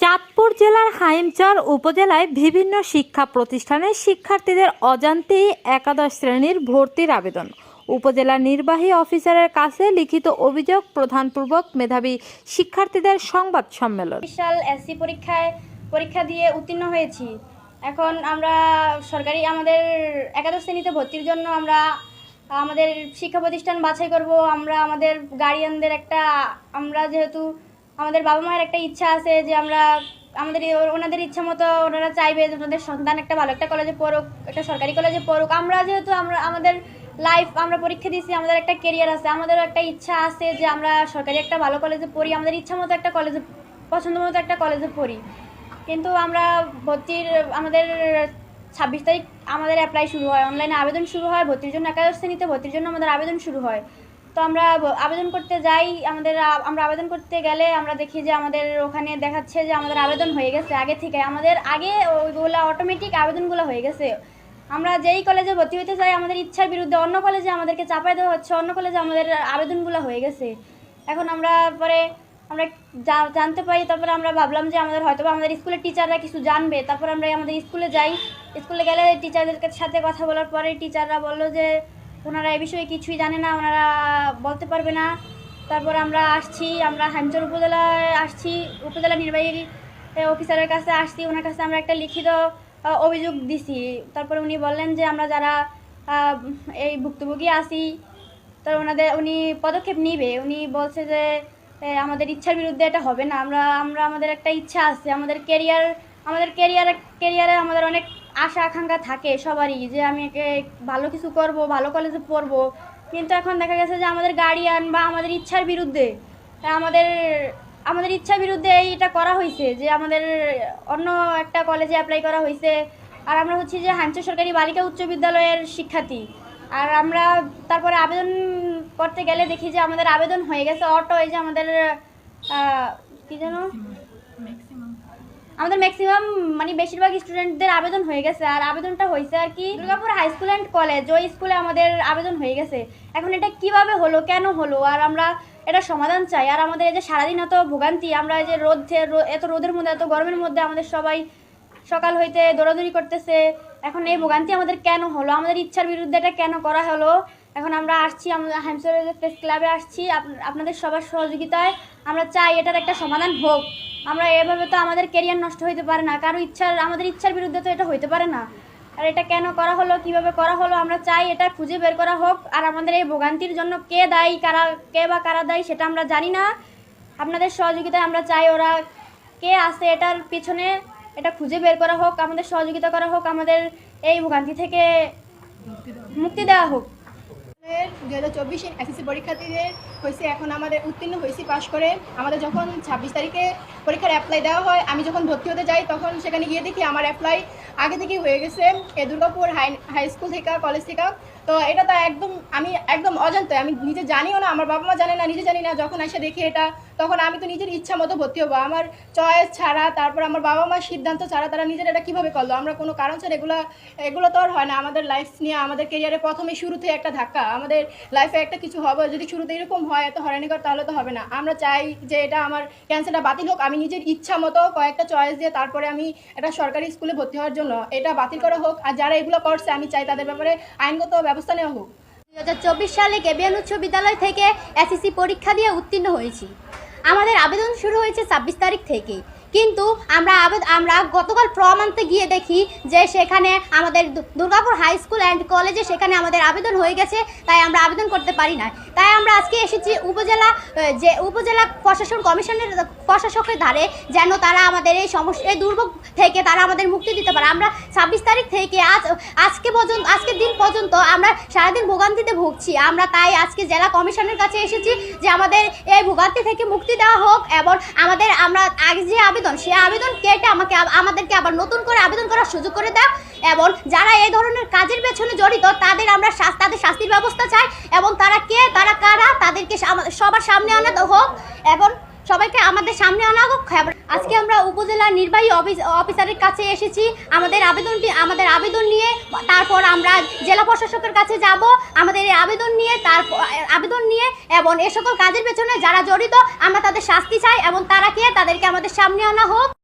চাঁদপুর জেলার হাইমচর উপজেলায় বিভিন্ন শিক্ষা প্রতিষ্ঠানের শিক্ষার্থীদের অজান্তেই একাদশ শ্রেণির ভর্তির আবেদন। উপজেলা নির্বাহী অফিসারের কাছে লিখিত অভিযোগ প্রধানপূর্বক মেধাবী শিক্ষার্থীদের সংবাদ সম্মেলন। বিশাল এসসি পরীক্ষায় পরীক্ষা দিয়ে উত্তীর্ণ হয়েছি। এখন আমরা সরকারি আমাদের একাদশ শ্রেণীতে ভর্তির জন্য আমরা আমাদের শিক্ষা প্রতিষ্ঠান বাছাই করব। আমরা আমাদের গার্ডিয়ানদের একটা আমরা যেহেতু আমাদের বাবা মায়ের একটা ইচ্ছা আছে যে আমরা আমাদের ওনাদের ইচ্ছা মতো ওনারা চাইবে যে ওনাদের সন্তান একটা ভালো একটা কলেজে পড়ুক, একটা সরকারি কলেজে পড়ুক। আমরা যেহেতু আমরা, আমাদের লাইফ আমরা পরীক্ষা দিয়েছি আমাদের একটা কেরিয়ার আছে, আমাদেরও একটা ইচ্ছা আছে যে আমরা সরকারি একটা ভালো কলেজে পড়ি, আমাদের ইচ্ছা মতো একটা কলেজে পছন্দ মতো একটা কলেজে পড়ি। কিন্তু আমরা ভর্তির, আমাদের ছাব্বিশ তারিখ আমাদের অ্যাপ্লাই শুরু হয় অনলাইনে আবেদন শুরু হয়, ভর্তির জন্য একাদশ শ্রেণীতে ভর্তির জন্য আমাদের আবেদন শুরু হয়। তো আমরা আবেদন করতে যাই, আমাদের আমরা আবেদন করতে গেলে আমরা দেখি যে আমাদের ওখানে দেখাচ্ছে যে আমাদের আবেদন হয়ে গেছে আগে থেকে। আমাদের আগে ওইগুলো অটোমেটিক আবেদনগুলো হয়ে গেছে। আমরা যেই কলেজে ভর্তি হতে চাই আমাদের ইচ্ছার বিরুদ্ধে অন্য কলেজে আমাদেরকে চাপাই দেওয়া হচ্ছে, অন্য কলেজে আমাদের আবেদনগুলো হয়ে গেছে। এখন আমরা পরে আমরা জানতে পারি, তারপরে আমরা ভাবলাম যে আমাদের হয়তো আমাদের স্কুলের টিচাররা কিছু জানবে। তারপর আমরা আমাদের স্কুলে যাই। স্কুলে গেলে টিচারদের সাথে কথা বলার পরে টিচাররা বলল যে ওনারা এ বিষয়ে কিছুই জানে না, ওনারা বলতে পারবে না। তারপর আমরা আসছি, আমরা হামচর উপজেলায় আসছি, উপজেলা নির্বাহী অফিসারের কাছে আসছি, ওনার কাছে আমরা একটা লিখিত অভিযোগ দিছি। তারপরে উনি বললেন যে আমরা যারা এই ভুক্তভোগী আছি তো ওনাদের, উনি পদক্ষেপ নিবে। উনি বলছে যে আমাদের ইচ্ছার বিরুদ্ধে এটা হবে না। আমরা আমরা আমাদের একটা ইচ্ছা আছে, আমাদের কেরিয়ার আমাদের কেরিয়ার কেরিয়ারে আমাদের অনেক আশা, আকাঙ্ক্ষা থাকে সবারই যে আমি একে ভালো কিছু করব, ভালো কলেজে পড়ব। কিন্তু এখন দেখা গেছে যে আমাদের গার্ডিয়ান বা আমাদের ইচ্ছার বিরুদ্ধে, আমাদের আমাদের ইচ্ছার বিরুদ্ধে এইটা করা হয়েছে যে আমাদের অন্য একটা কলেজে অ্যাপ্লাই করা হয়েছে। আর আমরা হচ্ছি যে হাঞ্চ সরকারি বালিকা উচ্চ বিদ্যালয়ের শিক্ষার্থী। আর আমরা তারপরে আবেদন করতে গেলে দেখি যে আমাদের আবেদন হয়ে গেছে অটো, এই যে আমাদের কি যেন? আমাদের ম্যাক্সিমাম মানে বেশিরভাগ স্টুডেন্টদের আবেদন হয়ে গেছে। আর আবেদনটা হয়েছে আর কি Durgapur high school and college ওই স্কুলে আমাদের আবেদন হয়ে গেছে। এখন এটা কীভাবে হলো, কেন হলো? আর আমরা এটা সমাধান চাই। আর আমাদের এই যে সারাদিন এত ভোগান্তি, আমরা এই যে রোদ এত রোদের মধ্যে, এত গরমের মধ্যে আমাদের সবাই সকাল হইতে দৌড়াদৌড়ি করতেছে। এখন এই ভোগান্তি আমাদের কেন হলো? আমাদের ইচ্ছার বিরুদ্ধে এটা কেন করা হলো? এখন আমরা আসছি, আমরা হ্যামসরের প্রেস ক্লাবে আসছি। আপ- আপনাদের সবার সহযোগিতায় আমরা চাই এটার একটা সমাধান হোক। আমরা এভাবে তো আমাদের কেরিয়ার নষ্ট হইতে পারে না। কারও ইচ্ছার, আমাদের ইচ্ছার বিরুদ্ধে তো এটা হইতে পারে না। আর এটা কেন করা হলো, কীভাবে করা হলো, আমরা চাই এটা খুঁজে বের করা হোক। আর আমাদের এই ভোগান্তির জন্য কে দায়ী, কারা, কে বা কারা দায়ী, সেটা আমরা জানি না। আপনাদের সহযোগিতায় আমরা চাই ওরা কে আছে এটার পিছনে, এটা খুঁজে বের করা হোক, আমাদের সহযোগিতা করা হোক, আমাদের এই ভোগান্তি থেকে মুক্তি দেওয়া হোক। দু হাজার পরীক্ষার্থীদের হয়েছে, এখন আমাদের উত্তীর্ণ হয়েছি, পাশ করে। আমাদের যখন ছাব্বিশ তারিখে পরীক্ষার অ্যাপ্লাই দেওয়া হয়, আমি যখন ভর্তি হতে যাই, তখন সেখানে গিয়ে দেখি আমার অ্যাপ্লাই আগে থেকেই হয়ে গেছে, এ দুর্গাপুর হাই হাই স্কুল থেকে কলেজ থেকে। তো এটা তো একদম, আমি একদম অজান্ত, আমি নিজে জানিও না, আমার বাবা মা জানে না, নিজে জানি না, যখন এসে দেখি এটা তখন আমি তো নিজের ইচ্ছা মতো ভর্তি হব। আমার চয়েস ছাড়া, তারপর আমার বাবা মার সিদ্ধান্ত ছাড়া তারা নিজের এটা কীভাবে করল? আমরা কোনো কারণ ছাড়া এগুলো এগুলো তো আর হয় না। আমাদের লাইফ নিয়ে, আমাদের কেরিয়ারে প্রথমে শুরুতে একটা ধাক্কা। আমাদের লাইফে একটা কিছু হবে, যদি শুরুতে এরকম হয়, এত হয়রানিকর তাহলে তো হবে না। আমরা চাই যে এটা আমার ক্যান্সারটা বাতিল হোক। আমি নিজের ইচ্ছা মতো কয়েকটা চয়েস দিয়ে তারপরে আমি একটা সরকারি স্কুলে ভর্তি হওয়ার জন্য এটা বাতিল করা হোক। আর যারা এগুলো করছে, আমি চাই তাদের ব্যাপারে আইনগত ব্যবস্থা নেওয়া হোক। দু হাজার চব্বিশ সালে কেবিয়ান উচ্চ বিদ্যালয় থেকে এসএসসি পরীক্ষা দিয়ে উত্তীর্ণ হয়েছি। আমাদের আবেদন শুরু হয়েছে ছাব্বিশ তারিখ থেকে কিন্তু আমরা আমরা গতকাল ফর্ম আনতে গিয়ে দেখি যে সেখানে আমাদের দুর্গাপুর হাই স্কুল অ্যান্ড কলেজে সেখানে আমাদের আবেদন হয়ে গেছে, তাই আমরা আবেদন করতে পারি না তাই আমরা আজকে এসেছি উপজেলা যে উপজেলা প্রশাসন কমিশনের প্রশাসকের ধারে, যেন তারা আমাদের এই সমস্যা এই দুর্ভোগ থেকে তারা আমাদের মুক্তি দিতে পারে। আমরা ছাব্বিশ তারিখ থেকে আজ আজকে পর্যন্ত আজকের দিন পর্যন্ত আমরা সারাদিন ভোগান্তিতে ভুগছি। আমরা তাই আজকে জেলা কমিশনের কাছে এসেছি যে আমাদের এই ভোগান্তি থেকে মুক্তি দেওয়া হোক এবং আমাদের আমরা আগে যে আবেদন সেই আবেদন কেটে আমাকে আমাদেরকে আবার নতুন করে আবেদন করার সুযোগ করে দেয় এবং যারা এই ধরনের কাজের পেছনে জড়িত, তাদের আমরা তাদের শাস্তির ব্যবস্থা চাই। এবং তারা কে, তারা কারা, তাদেরকে সবার সামনে আনা হোক। এবং সবাইকে আমাদের সামনে আনা হোক। আজকে আমরা উপজেলা নির্বাহী অফিস অফিসারের কাছে এসেছি। আমাদের আবেদনটি আমাদের আবেদন নিয়ে তারপর আমরা জেলা প্রশাসকের কাছে যাব। আমাদের এই আবেদন নিয়ে তারপর আবেদন নিয়ে এবং এ সকল কাজের পেছনে যারা জড়িত, আমরা তাদের শাস্তি চাই এবং তারা কে? তাদেরকে আমাদের সামনে আনা হোক।